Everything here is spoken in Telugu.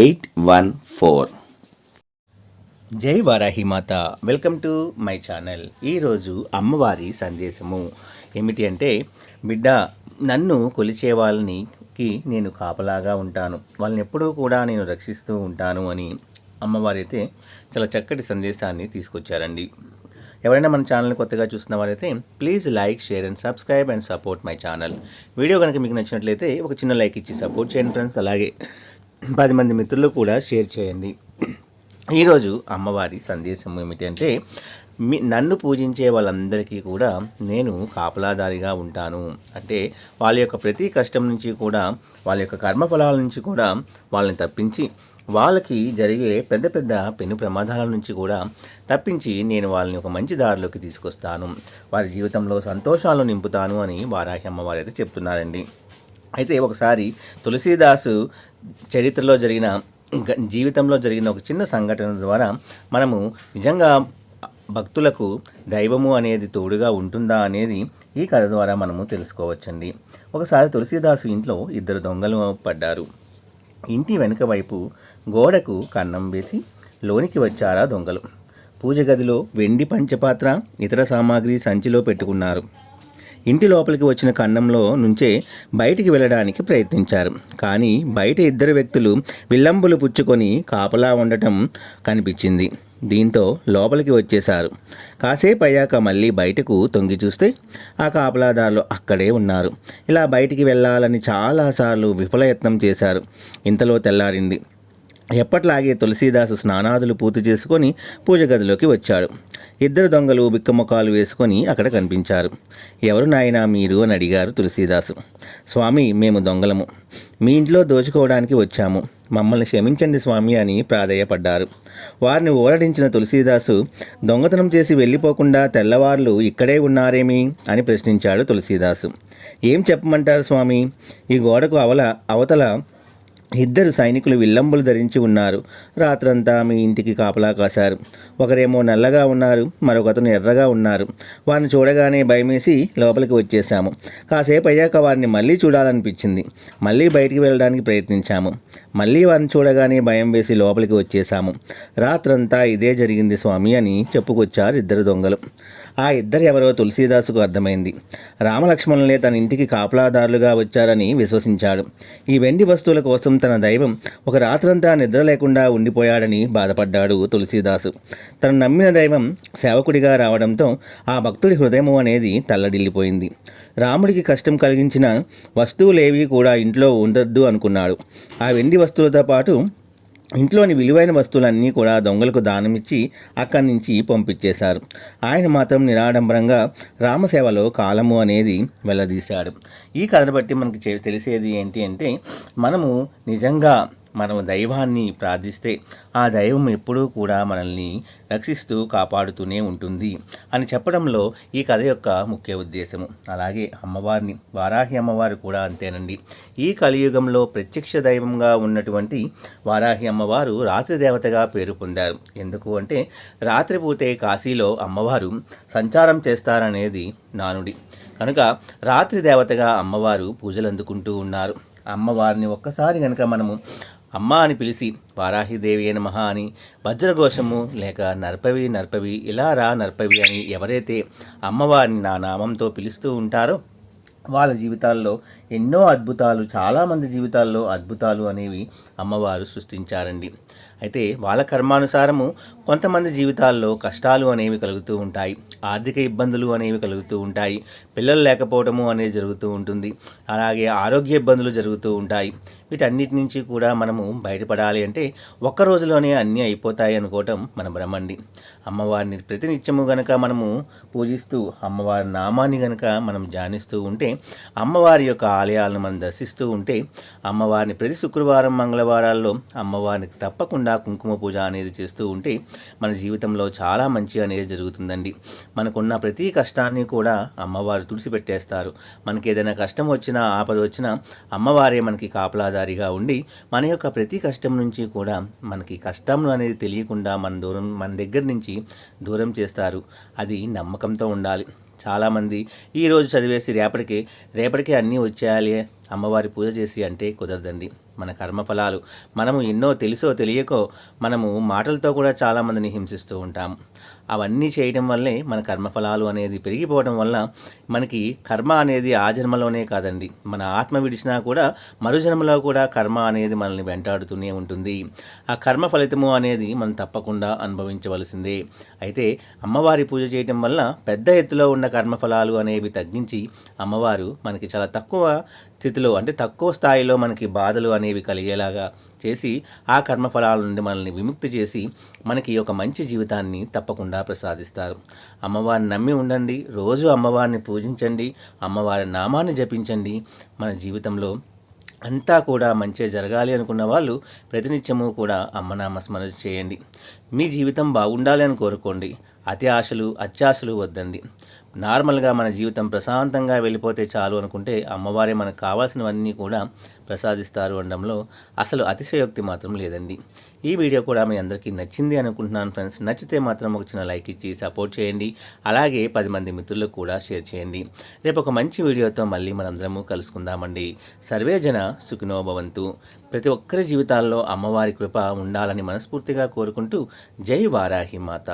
eight one four. జై వారాహి మాత. Welcome to my channel. ఈరోజు అమ్మవారి సందేశము. ఏమిటి అంటే బిడ్డ నన్ను కొలిచే వాళ్ళనికి నేను కాపలాగా ఉంటాను. వాళ్ళని ఎప్పుడూ కూడా నేను రక్షిస్తూ ఉంటాను అని అమ్మవారు అయితే చాలా చక్కటి సందేశాన్ని తీసుకొచ్చారండి. ఎవరైనా మన ఛానల్ని కొత్తగా చూస్తున్న వారైతే please like share and subscribe and support my channel. Video కనుక మీకు నచ్చినట్లయితే ఒక చిన్న లైక్ ఇచ్చి సపోర్ట్ చేయండి ఫ్రెండ్స్. అలాగే పది మంది మిత్రులు కూడా షేర్ చేయండి. ఈరోజు అమ్మవారి సందేశం ఏమిటంటే మీ నన్ను పూజించే వాళ్ళందరికీ కూడా నేను కాపలాదారిగా ఉంటాను. అంటే వాళ్ళ యొక్క ప్రతి కష్టం నుంచి కూడా వాళ్ళ యొక్క కర్మఫలాల నుంచి కూడా వాళ్ళని తప్పించి వాళ్ళకి జరిగే పెద్ద పెద్ద పెను ప్రమాదాల నుంచి కూడా తప్పించి నేను వాళ్ళని ఒక మంచి దారిలోకి తీసుకొస్తాను. వారి జీవితంలో సంతోషాలను నింపుతాను అని వారాహి అమ్మవారు అయితే చెప్తున్నారండి. అయితే ఒకసారి తులసీదాసు చరిత్రలో జరిగిన గ- జీవితంలో జరిగిన ఒక చిన్న సంఘటన ద్వారా మనము నిజంగా భక్తులకు దైవము అనేది తోడుగా ఉంటుందా అనేది ఈ కథ ద్వారా మనము తెలుసుకోవచ్చండి. ఒకసారి తులసీదాసు ఇంట్లో ఇద్దరు దొంగలు పడ్డారు. ఇంటి వెనుక వైపు గోడకు కన్నం వేసి లోనికి వచ్చారా దొంగలు. పూజ గదిలో వెండి పంచపాత్ర ఇతర సామాగ్రి సంచిలో పెట్టుకున్నారు. ఇంటి లోపలికి వచ్చిన కన్నంలో నుంచే బయటికి వెళ్ళడానికి ప్రయత్నించారు. కానీ బయట ఇద్దరు వ్యక్తులు విల్లంబులు పుచ్చుకొని కాపలా ఉండటం కనిపించింది. దీంతో లోపలికి వచ్చేశారు. కాసేపు అయ్యాక మళ్ళీ బయటకు తొంగి చూస్తే ఆ కాపలాదారులు అక్కడే ఉన్నారు. ఇలా బయటికి వెళ్ళాలని చాలాసార్లు విఫలయత్నం చేశారు. ఇంతలో తెల్లారింది. ఎప్పట్లాగే తులసీదాసు స్నానాదులు పూర్తి చేసుకొని పూజ గదిలోకి వచ్చాడు. ఇద్దరు దొంగలు బిక్కమొకాలు వేసుకొని అక్కడ కనిపించారు. ఎవరు నాయనా మీరు అని అడిగారు తులసీదాసు. స్వామి మేము దొంగలము. మీ ఇంట్లో దోచుకోవడానికి వచ్చాము. మమ్మల్ని క్షమించండి స్వామి అని ప్రాధేయపడ్డారు. వారిని ఓరడించిన తులసీదాసు దొంగతనం చేసి వెళ్ళిపోకుండా తెల్లవార్లు ఇక్కడే ఉన్నారేమి అని ప్రశ్నించాడు తులసీదాసు. ఏం చెప్పమంటారు స్వామి? ఈ గోడకు అవల అవతల ఇద్దరు సైనికులు విల్లంబులు ధరించి ఉన్నారు. రాత్రంతా మీ ఇంటికి కాపలా కాశారు. ఒకరేమో నల్లగా ఉన్నారు మరొకతను ఎర్రగా ఉన్నారు. వారిని చూడగానే భయమేసి లోపలికి వచ్చేసాము కాసేపు అయ్యాక వారిని మళ్ళీ చూడాలనిపించింది. మళ్ళీ బయటికి వెళ్ళడానికి ప్రయత్నించాము. మళ్ళీ వారిని చూడగానే భయం వేసి లోపలికి వచ్చేసాము రాత్రంతా ఇదే జరిగింది స్వామి అని చెప్పుకొచ్చారు ఇద్దరు దొంగలు. ఆ ఇద్దరు ఎవరో తులసీదాసుకు అర్థమైంది. రామలక్ష్మణులే తన ఇంటికి కాపలాదారులుగా వచ్చారని విశ్వసించాడు. ఈ వెండి వస్తువుల కోసం తన దైవం ఒక రాత్రంతా నిద్ర లేకుండా ఉండిపోయాడని బాధపడ్డాడు తులసీదాసు. తను నమ్మిన దైవం సేవకుడిగా రావడంతో ఆ భక్తుడి హృదయము అనేది తల్లడిల్లిపోయింది. రాముడికి కష్టం కలిగించిన వస్తువులేవి కూడా ఇంట్లో ఉండొద్దు అనుకున్నాడు. ఆ వెండి వస్తువులతో పాటు ఇంట్లోని విలువైన వస్తువులన్నీ కూడా దొంగలకు దానమిచ్చి అక్కడి నుంచి పంపించేశారు. ఆయన మాత్రం నిరాడంబరంగా రామసేవలో కాలము అనేది వెళ్ళదీశాడు ఈ కథను బట్టి మనకి తెలిసేది ఏంటి అంటే మనము నిజంగా మనం దైవాన్ని ప్రార్థిస్తే ఆ దైవం ఎప్పుడూ కూడా మనల్ని రక్షిస్తూ కాపాడుతూనే ఉంటుంది అని చెప్పడంలో ఈ కథ యొక్క ముఖ్య ఉద్దేశము. అలాగే అమ్మవారిని వారాహి అమ్మవారు కూడా అంతేనండి. ఈ కలియుగంలో ప్రత్యక్ష దైవంగా ఉన్నటువంటి వారాహి అమ్మవారు రాత్రి దేవతగా పేరు పొందారు. ఎందుకు అంటే రాత్రిపూటే కాశీలో అమ్మవారు సంచారం చేస్తారనేది నానుడి. కనుక రాత్రి దేవతగా అమ్మవారు పూజలు అందుకుంటూ ఉన్నారు. అమ్మవారిని ఒక్కసారి కనుక మనము అమ్మ అని పిలిచి వారాహిదేవి నమః అని వజ్రఘోషము లేక నర్పవి నర్పవి ఇలా రా నర్పవి అని ఎవరైతే అమ్మవారిని నా నామంతో పిలుస్తూ ఉంటారో వాళ్ళ జీవితాల్లో ఎన్నో అద్భుతాలు చాలామంది జీవితాల్లో అద్భుతాలు అనేవి అమ్మవారు సృష్టించారండి. అయితే వాళ్ళ కర్మానుసారము కొంతమంది జీవితాల్లో కష్టాలు అనేవి కలుగుతూ ఉంటాయి ఆర్థిక ఇబ్బందులు అనేవి కలుగుతూ ఉంటాయి పిల్లలు లేకపోవడము అనేది జరుగుతూ ఉంటుంది అలాగే ఆరోగ్య ఇబ్బందులు జరుగుతూ ఉంటాయి. వీటన్నిటి నుంచి కూడా మనము బయటపడాలి అంటే ఒక్క రోజులోనే అన్నీ అయిపోతాయి అనుకోవటం మన భ్రమండి అమ్మవారిని ప్రతినిత్యము గనక మనము పూజిస్తూ అమ్మవారి నామాన్ని గనక మనం ధ్యానిస్తూ ఉంటే అమ్మవారి యొక్క ఆలయాలను మనం దర్శిస్తూ ఉంటే అమ్మవారిని ప్రతి శుక్రవారం మంగళవారాల్లో అమ్మవారికి తప్పకుండా కుంకుమ పూజ అనేది చేస్తూ ఉంటే మన జీవితంలో చాలా మంచి అనేది జరుగుతుందండి. మనకున్న ప్రతి కష్టాన్ని కూడా అమ్మవారు తుడిచిపెట్టేస్తారు. మనకి ఏదైనా కష్టం వచ్చినా ఆపద వచ్చినా అమ్మవారే మనకి కాపలాదారిగా ఉండి మన యొక్క ప్రతి కష్టం నుంచి కూడా మనకి కష్టం అనేది తెలియకుండా మన దూరం మన దగ్గర నుంచి దూరం చేస్తారు. అది నమ్మకంతో ఉండాలి. చాలామంది ఈరోజు చదివేసి రేపటికి రేపటికే అన్నీ వచ్చేయాలి అమ్మవారి పూజ చేసి అంటే కుదరదండి. మన కర్మఫలాలు. మనము ఎన్నో తెలుసో తెలియకో మనము మాటలతో కూడా చాలామందిని హింసిస్తూ ఉంటాము. అవన్నీ చేయడం వల్లే మన కర్మఫలాలు అనేది పెరిగిపోవడం వల్ల మనకి కర్మ అనేది ఆ జన్మలోనే కాదండి. మన ఆత్మ విడిచినా కూడా మరు జన్మలో కూడా కర్మ అనేది మనల్ని వెంటాడుతూనే ఉంటుంది. ఆ కర్మ ఫలితము అనేది మనం తప్పకుండా అనుభవించవలసిందే. అయితే అమ్మవారి పూజ చేయడం వల్ల పెద్ద ఎత్తులో ఉన్న కర్మఫలాలు అనేవి తగ్గించి అమ్మవారు మనకి చాలా తక్కువ స్థితిలో అంటే తక్కువ స్థాయిలో మనకి బాధలు అనేవి కలిగేలాగా చేసి ఆ కర్మఫలాల నుండి మనల్ని విముక్తి చేసి మనకి ఒక మంచి జీవితాన్ని తప్పకుండా ప్రసాదిస్తారు. అమ్మవారిని నమ్మి ఉండండి. రోజు అమ్మవారిని పూజించండి. అమ్మవారి నామాన్ని జపించండి. మన జీవితంలో అంతా కూడా మంచిగా జరగాలి అనుకున్న వాళ్ళు ప్రతినిత్యము కూడా అమ్మనామ స్మరణ చేయండి. మీ జీవితం బాగుండాలి అని కోరుకోండి. అతి ఆశలు అత్యాశలు వద్దండి. నార్మల్గా మన జీవితం ప్రశాంతంగా వెళ్ళిపోతే చాలు అనుకుంటే అమ్మవారే మనకు కావాల్సినవన్నీ కూడా ప్రసాదిస్తారు అనడంలో అసలు అతిశయోక్తి మాత్రం లేదండి. ఈ వీడియో కూడా మీ అందరికీ నచ్చింది అనుకుంటున్నాను ఫ్రెండ్స్. నచ్చితే మాత్రం ఒక చిన్న లైక్ ఇచ్చి సపోర్ట్ చేయండి. అలాగే పది మంది మిత్రులకు కూడా షేర్ చేయండి. రేపు ఒక మంచి వీడియోతో మళ్ళీ మనందరము కలుసుకుందామండి. సర్వేజన సుఖినోభవంతు ప్రతి ఒక్కరి జీవితాల్లో అమ్మవారి కృప ఉండాలని మనస్ఫూర్తిగా కోరుకుంటూ జై వారాహి మాత.